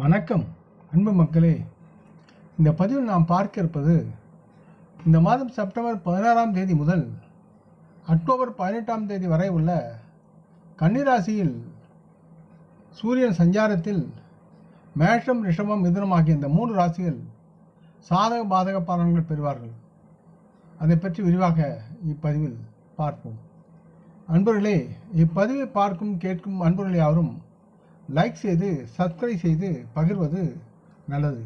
வணக்கம் அன்பு மக்களே. இந்த பதிவில் நாம் பார்க்க இருப்பது இந்த மாதம் செப்டம்பர் பதினாறாம் தேதி முதல் அக்டோபர் பதினெட்டாம் தேதி வரை உள்ள கன்னிராசியில் சூரியன் சஞ்சாரத்தில் மேஷம் ரிஷபம் மிதுனம் ஆகிய இந்த மூன்று ராசிகள் சாதக பாதக பலன்கள் பெறுவார்கள். அதை பற்றி விரிவாக இப்பதிவில் பார்ப்போம். அன்பர்களே இப்பதிவை பார்க்கும் கேட்கும் அன்பர்கள் யாரும் லைக் செய்து சப்ஸ்கிரைப் செய்து பகிர்வது நல்லது.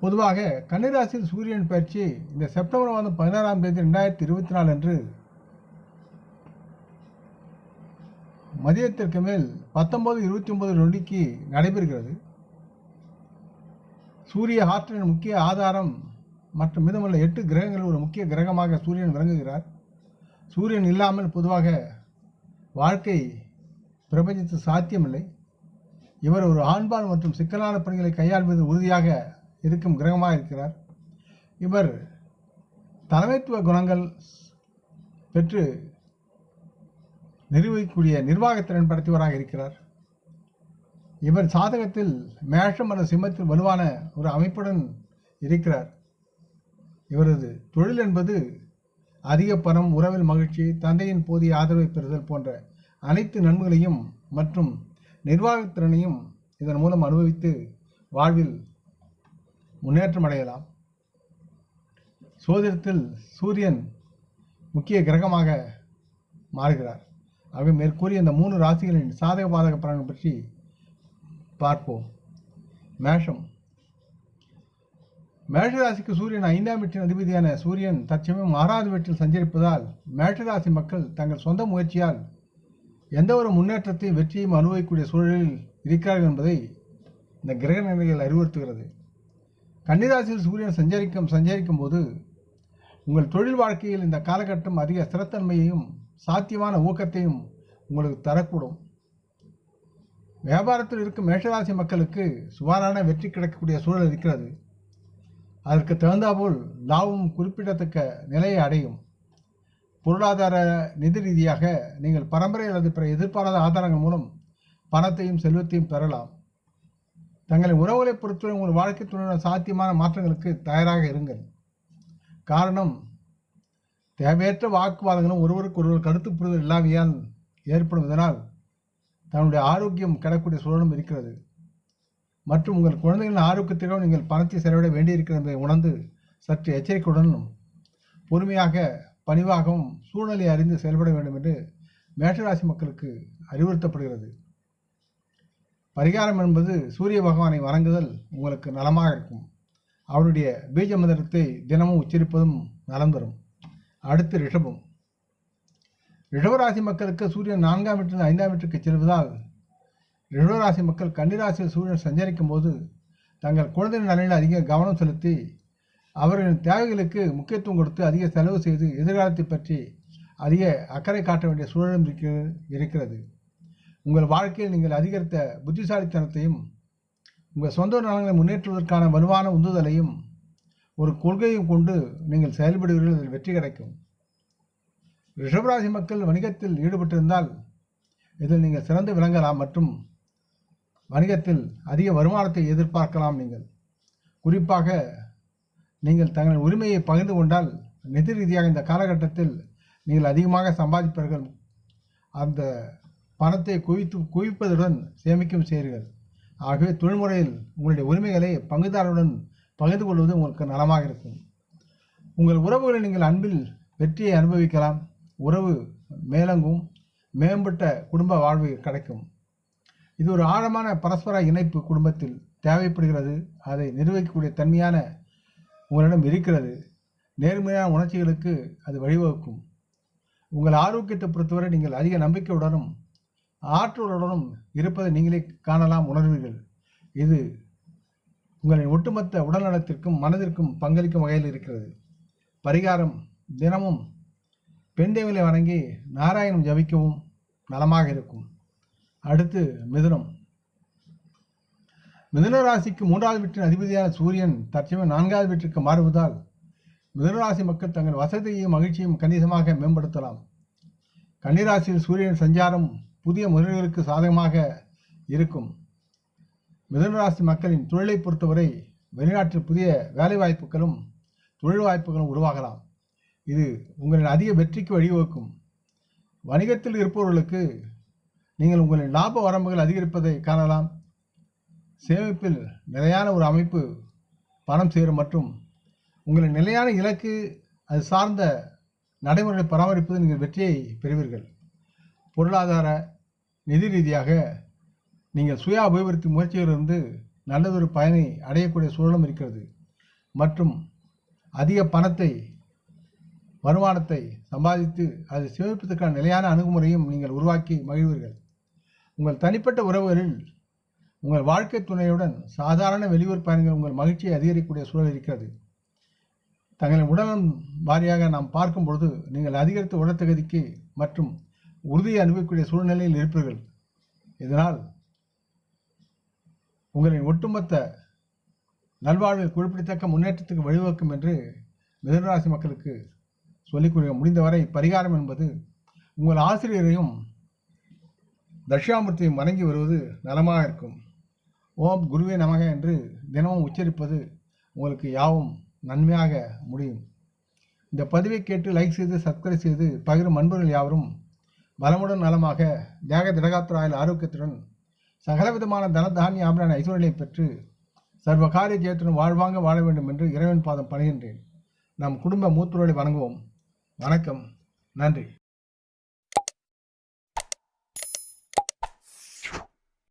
பொதுவாக கன்னிராசியில் சூரியன் பயிற்சி இந்த செப்டம்பர் மாதம் பதினாறாம் தேதி ரெண்டாயிரத்தி இருபத்தி நாலு அன்று மதியத்திற்கு மேல் பத்தொன்பது இருபத்தி ஒன்பது நொடிக்கு நடைபெறுகிறது. சூரிய ஆற்றலின் முக்கிய ஆதாரம் மற்றும் மீதமுள்ள எட்டு கிரகங்கள் ஒரு முக்கிய கிரகமாக சூரியன் விளங்குகிறார். சூரியன் இல்லாமல் பொதுவாக வாழ்க்கை பிரபஞ்சத்தில் சாத்தியமில்லை. இவர் ஒரு ஆண்பால் மற்றும் சிக்கலான பணிகளை கையாள்வது உறுதியாக இருக்கும் கிரகமாக இருக்கிறார். இவர் தலைமைத்துவ குணங்கள் பெற்று நிர்வகிக்கக்கூடிய நிர்வாகத்திறன் படைத்தவராக இருக்கிறார். இவர் சாதகத்தில் மேஷம் அல்லது சிம்மத்தில் வலுவான ஒரு அமைப்புடன் இருக்கிறார். இவரது தொழில் என்பது அதிக பணம் உறவில் மகிழ்ச்சி தந்தையின் போதிய ஆதரவை பெறுதல் போன்ற அனைத்து நன்மைகளையும் மற்றும் நிர்வாகத்திறனையும் இதன் மூலம் அனுபவித்து வாழ்வில் முன்னேற்றம் அடையலாம். சோதிடத்தில் சூரியன் முக்கிய கிரகமாக மாறுகிறார். ஆகவே மேற்கூறிய இந்த மூன்று ராசிகளின் சாதக பாதக பலன்கள் பற்றி பார்ப்போம். மேஷம். மேஷராசிக்கு சூரியன் ஐந்தாம் வீட்டின் அதிபதியான சூரியன் தற்சமயம் ஆறாவது வீட்டில் சஞ்சரிப்பதால் மேஷராசி மக்கள் தங்கள் சொந்த முயற்சியால் எந்த ஒரு முன்னேற்றத்தையும் வெற்றியும் அனுபவிக்கக்கூடிய சூழலில் இருக்கிறார்கள் என்பதை இந்த கிரக நிலைகள் அறிவுறுத்துகிறது. கன்னிராசியில் சூரியன் சஞ்சரிக்கும் சஞ்சரிக்கும் போது உங்கள் தொழில் வாழ்க்கையில் இந்த காலகட்டம் அதிக ஸ்திரத்தன்மையையும் சாத்தியமான ஊக்கத்தையும் உங்களுக்கு தரக்கூடும். வியாபாரத்தில் இருக்கும் மேஷராசி மக்களுக்கு சுமாரான வெற்றி கிடைக்கக்கூடிய சூழல் இருக்கிறது. அதற்கு தகுந்தாபோல் லாபம் குறிப்பிடத்தக்க நிலையை அடையும். பொருளாதார நிதி ரீதியாக நீங்கள் பரம்பரை அல்லது பிற எதிர்பாராத ஆதாரங்கள் மூலம் பணத்தையும் செல்வத்தையும் பெறலாம். தங்களின் உறவுகளை பொறுத்தவரை உங்கள் வாழ்க்கை துணையுடன் சாத்தியமான மாற்றங்களுக்கு தயாராக இருங்கள். காரணம் தேவையற்ற வாக்குவாதங்களும் ஒருவருக்கு ஒருவர் கருத்து புரிதல் இல்லாமையால் ஏற்படும் இதனால் தன்னுடைய ஆரோக்கியம் கிடக்கூடிய சூழலும் இருக்கிறது. மற்றும் உங்கள் குழந்தைகளின் ஆரோக்கியத்திற்காக நீங்கள் பணத்தை செலவிட வேண்டியிருக்கிறது என்பதை உணர்ந்து சற்று எச்சரிக்கையுடனும் பொறுமையாக பணிவாகவும் சூழ்நிலையை அறிந்து செயல்பட வேண்டும் என்று மேஷராசி மக்களுக்கு அறிவுறுத்தப்படுகிறது. பரிகாரம் என்பது சூரிய பகவானை வணங்குதல் உங்களுக்கு நலமாக இருக்கும். அவருடைய பீஜ மந்திரத்தை தினமும் உச்சரிப்பதும் நலம் தரும். அடுத்து ரிஷபம். ரிஷபராசி மக்களுக்கு சூரியன் நான்காம் வீட்டில் ஐந்தாம் வீட்டுக்கு செல்வதால் ரிஷபராசி மக்கள் கன்னிராசியில் சூரியன் சஞ்சரிக்கும் போது தங்கள் குழந்தையின் நலனில் அதிக கவனம் செலுத்தி அவர்களின் தேவைகளுக்கு முக்கியத்துவம் கொடுத்து அதிக செலவு செய்து எதிர்காலத்தை பற்றி அதிக அக்கறை காட்ட வேண்டிய சூழலும் இருக்கிறது இருக்கிறது. உங்கள் வாழ்க்கையில் நீங்கள் அதிகரித்த புத்திசாலித்தனத்தையும் உங்கள் சொந்த நலன்களை முன்னேற்றுவதற்கான வலுவான உந்துதலையும் ஒரு கொள்கையும் கொண்டு நீங்கள் செயல்படுவீர்கள் அதில் வெற்றி கிடைக்கும். ரிஷபராசி மக்கள் வணிகத்தில் ஈடுபட்டிருந்தால் இதில் நீங்கள் சிறந்து விளங்கலாம் மற்றும் வணிகத்தில் அதிக வருமானத்தை எதிர்பார்க்கலாம் நீங்கள். குறிப்பாக நீங்கள் தங்கள் உரிமையை பகிர்ந்து கொண்டால் நிதி ரீதியாக இந்த காலகட்டத்தில் நீங்கள் அதிகமாக சம்பாதிப்பீர்கள் அந்த பணத்தை குவித்து குவிப்பதுடன் சேமிக்கும் செய்கிறீர்கள். ஆகவே தொழில்முறையில் உங்களுடைய உரிமைகளை பங்குதாரருடன் பகிர்ந்து கொள்வது உங்களுக்கு நலமாக இருக்கும். உங்கள் உறவுகளை நீங்கள் அன்பில் வெற்றியை அனுபவிக்கலாம். உறவு மேலங்கும் மேம்பட்ட குடும்ப வாழ்வு கிடைக்கும். இது ஒரு ஆழமான பரஸ்பர இணைப்பு குடும்பத்தில் தேவைப்படுகிறது. அதை நிர்வகிக்கக்கூடிய தன்மையான உங்களிடம் இருக்கிறது. நேர்மையான உணர்ச்சிகளுக்கு அது வழிவகுக்கும். உங்கள் ஆரோக்கியத்தை பொறுத்தவரை நீங்கள் அதிக நம்பிக்கையுடனும் ஆற்றலுடனும் இருப்பதை நீங்களே காணலாம் உணர்வீர்கள். இது உங்களின் ஒட்டுமொத்த உடல்நலத்திற்கும் மனதிற்கும் பங்களிக்கும் வகையில் இருக்கிறது. பரிகாரம் தினமும் பெண் வணங்கி நாராயணம் ஜபிக்கவும் நலமாக இருக்கும். அடுத்து மிதுனம். மிதனராசிக்கு மூன்றாவது வீட்டின் அதிபதியான சூரியன் தற்சமயம் நான்காவது வீட்டிற்கு மாறுவதால் மிதனராசி மக்கள் தங்கள் வசதியையும் மகிழ்ச்சியும் கணிசமாக மேம்படுத்தலாம். கன்னிராசியில் சூரியன் சஞ்சாரம் புதிய முதலீடுகளுக்கு சாதகமாக இருக்கும். மிதனராசி மக்களின் தொழிலை பொறுத்தவரை வெளிநாட்டில் புதிய வேலைவாய்ப்புகளும் தொழில் வாய்ப்புகளும் உருவாகலாம். இது உங்களின் அதிக வெற்றிக்கு வழிவகுக்கும். வணிகத்தில் இருப்பவர்களுக்கு நீங்கள் உங்களின் லாப வரம்புகள் அதிகரிப்பதை காணலாம். சேமிப்பில் நிலையான ஒரு அமைப்பு பணம் சேரும் மற்றும் உங்களின் நிலையான இலக்கு அது சார்ந்த நடைமுறைகளை பராமரிப்பது நீங்கள் வெற்றியை பெறுவீர்கள். பொருளாதார நிதி ரீதியாக நீங்கள் சுய அபிவிருத்தி முயற்சியிலிருந்து நல்லதொரு பயனை அடையக்கூடிய சூழலும் இருக்கிறது. மற்றும் அதிக பணத்தை வருமானத்தை சம்பாதித்து அதை சேமிப்பதற்கான நிலையான அணுகுமுறையும் நீங்கள் உருவாக்கி மகிழ்வீர்கள். உங்கள் தனிப்பட்ட உறவுகளில் உங்கள் வாழ்க்கை துணையுடன் சாதாரண வெளியூர் பயணங்கள் உங்கள் மகிழ்ச்சியை அதிகரிக்கக்கூடிய சூழல் இருக்கிறது. தங்களின் உடலம் வாரியாக நாம் பார்க்கும் பொழுது நீங்கள் அதிகரித்த உடற்தகுதிக்கு மற்றும் உறுதியை அனுபவிக்கக்கூடிய சூழ்நிலையில் இருப்பீர்கள். இதனால் உங்களின் ஒட்டுமொத்த நல்வாழ்வில் குறிப்பிடத்தக்க முன்னேற்றத்துக்கு வழிவகுக்கும் என்று மிதனராசி மக்களுக்கு சொல்லிக் முடிந்தவரை பரிகாரம் என்பது உங்கள் ஆசிரியரையும் தட்சிணாமூர்த்தியும் வணங்கி வருவது நலமாக இருக்கும். ஓம் குருவே நமக என்று தினமும் உச்சரிப்பது உங்களுக்கு யாவும் நன்மையாக முடியும். இந்த பதிவை கேட்டு லைக் செய்து சப்ஸ்கிரைப் செய்து பகிரும் அன்பர்கள் யாவரும் பலமுடன் நலமாக தேக திடகாத்திராயில் ஆரோக்கியத்துடன் சகலவிதமான தனதானிய ஆபரான ஐஸ்வர்யங்களை பெற்று சர்வ காரிய ஜெயத்துடன் வாழ்வாங்க வாழ வேண்டும் என்று இறைவன் பாதம் பணிகின்றேன். நம் குடும்ப மூத்தோரை வணங்குவோம். வணக்கம். நன்றி.